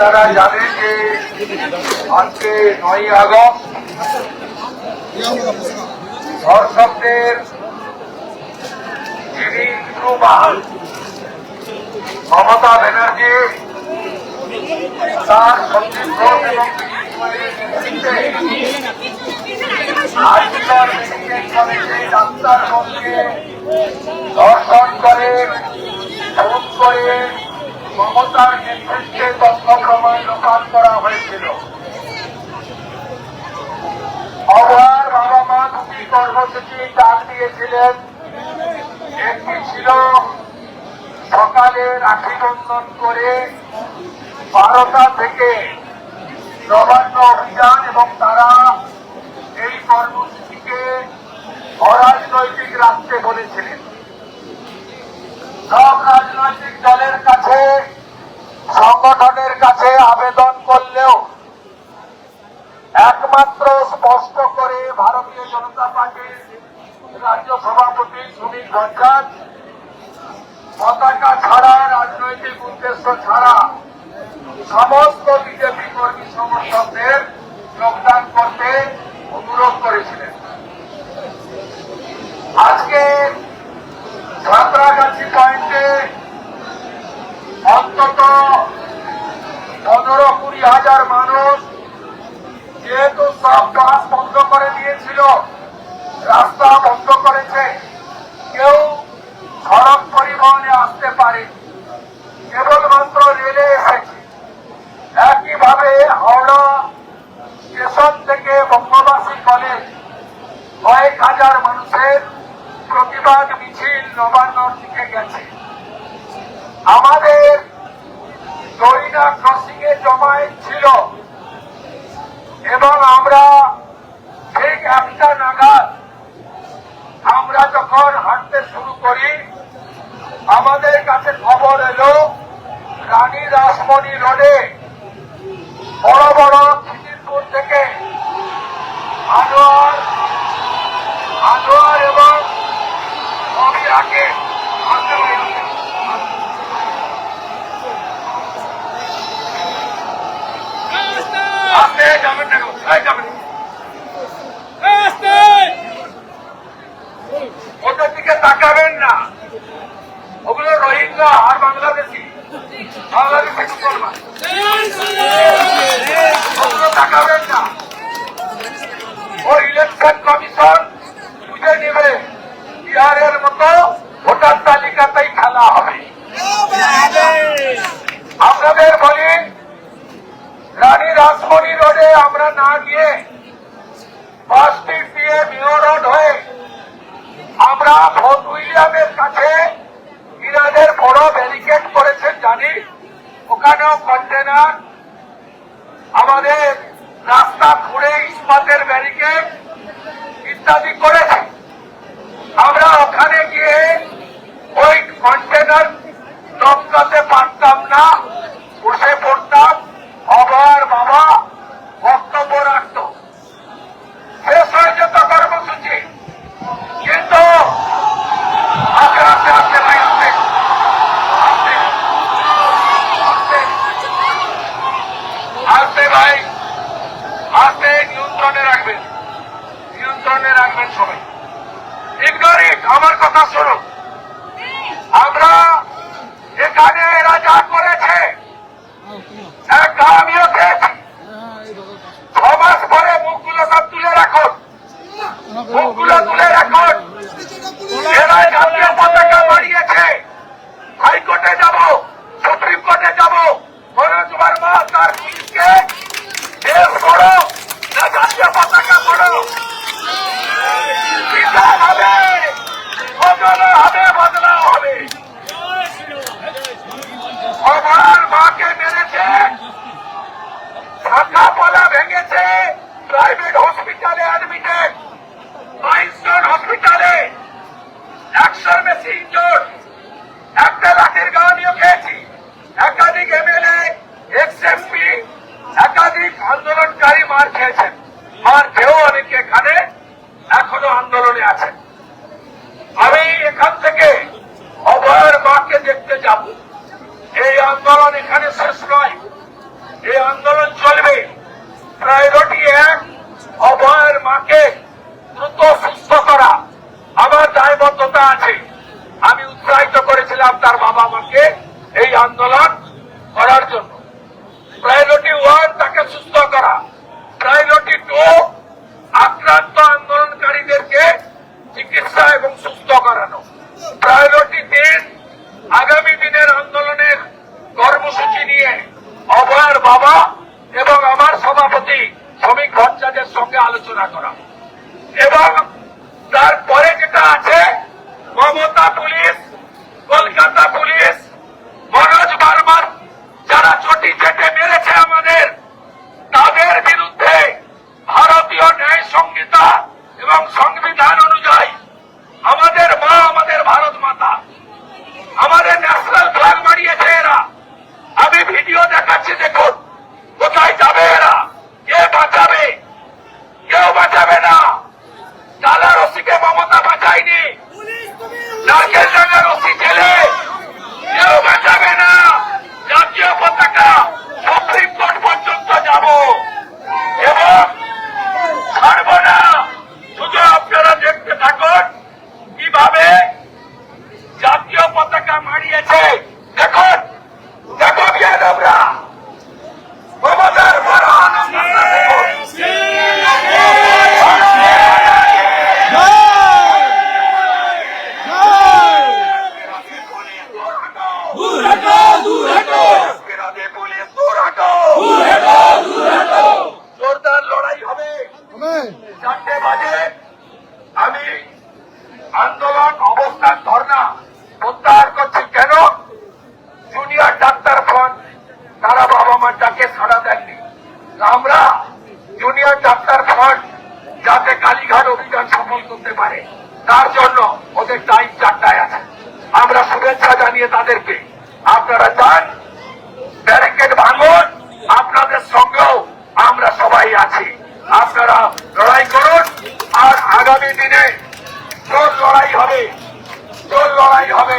আপনারা জানেন যে আজকে নয় আগস্ট দর্শকদের যিনি বাহাল মমতা ব্যানার্জি, তার ঘোষ এবং আজকাল করে করে মমতার নেতৃত্বে তথ্য প্রমাণ করা হয়েছিল। অবহার বাবা মা দুটি কর্মসূচি ডাক দিয়েছিলেন। একটি ছিল সকালে রাখি বন্ধন করে বারোটা থেকে নবান্ন অভিযান এবং তারা এই কর্মসূচিকে অরাজনৈতিক রাখতে বলেছিলেন। সব রাজনৈতিক দলের কাছে, সংগঠনের কাছে আবেদন করলেও একমাত্র স্পষ্ট করে ভারতীয় জনতা পার্টির রাজ্য সভাপতি সুনীল ভট্টাচ পতাকা ছাড়া, রাজনৈতিক উদ্দেশ্য ছাড়া সমস্ত বিজেপি কর্মী সমর্থকদের যোগদান করতে অনুরোধ করেছিলেন। সব গাছ বন্ধ করে দিয়েছিল। রাস্তা বন্ধ করেছে। কেউ সড়ক পরিবহনে আসতে পারে কেবলমাত্র রেলে হয়েছে একইভাবে হাওড়া এবং আমরা ঠিক একটা নাগাদ আমরা যখন হাঁটতে শুরু করি, আমাদের কাছে খবর এলো, রানী রাসমণি রোডে বড় বড় খিদিরপুর থেকে আনোয়ার আনোয়ার এবং অবিরাকে আসতে পারে। আসতে যাবেন না গো, এই যাবেন না। ওটার দিকে তাকাবেন না। ওগুলো রোহিঙ্গা, আর বাংলাদেশি। ভোটার তালিকাতেই খেলা হবে। আপনাদের বলি, রানী রাসমণি রোডে আমরা না গিয়ে স্ট্রিট দিয়ে মেয়র রোড কন্টেনার আমাদের রাস্তা ঘুরে ইস্পাতের ব্যারিকেড ইত্যাদি করেছে আমরা ওখানে গিয়ে ওই কন্টেনার টপকাতে পারতাম না বসে পড়তাম অবার বাবা বক্তব্য রাখত শেষ হয়ে যেত কর্মসূচি কিন্তু আস্তে আস্তে আস্তে ভাই আস্তে আস্তে আস্তে আস্তে ভাই আস্তে নিয়ন্ত্রণে রাখবেন রাখবেন সবাই। ইগনোরিট আমার কথা শোনো। আমরা এখানে এরা যা করেছে। একটা আমিও খেয়েছি ছ মাস পরে মুখগুলো তুলে রাখুন মুখগুলো তুলে রাখুন Amen. দেখতে যাব। এই আন্দোলন এখানে শেষ নয়। এই আন্দোলন চলবে। প্রায়োরিটি এক, অভয়ের মাকে দ্রুত সুস্থ করা। আমার দায়বদ্ধতা আছে। আমি উৎসাহিত করেছিলাম তার বাবা মাকে এই আন্দোলন করার জন্য। প্রায়োরিটি ওয়ান, তাকে সুস্থ করা। প্রায়োরিটি টু, আক্রান্ত আন্দোলনকারীদেরকে চিকিৎসা এবং সুস্থ করানো। আলোচনা করা। এবং তারপরে যেটা আছে মমতা পুলিশ কলকাতা পুলিশ পতাকা মারিয়েছে করতে পারে। তার জন্য ওদের টাইম চারটায় আছে। আমরা শুভেচ্ছা জানিয়ে তাদেরকে, আপনারা যান ব্যারিকেড ভাঙুন, আপনাদের সঙ্গেও আমরা সবাই আছি। আপনারা লড়াই করুন, আর আগামী দিনে জোর লড়াই হবে জোর লড়াই হবে।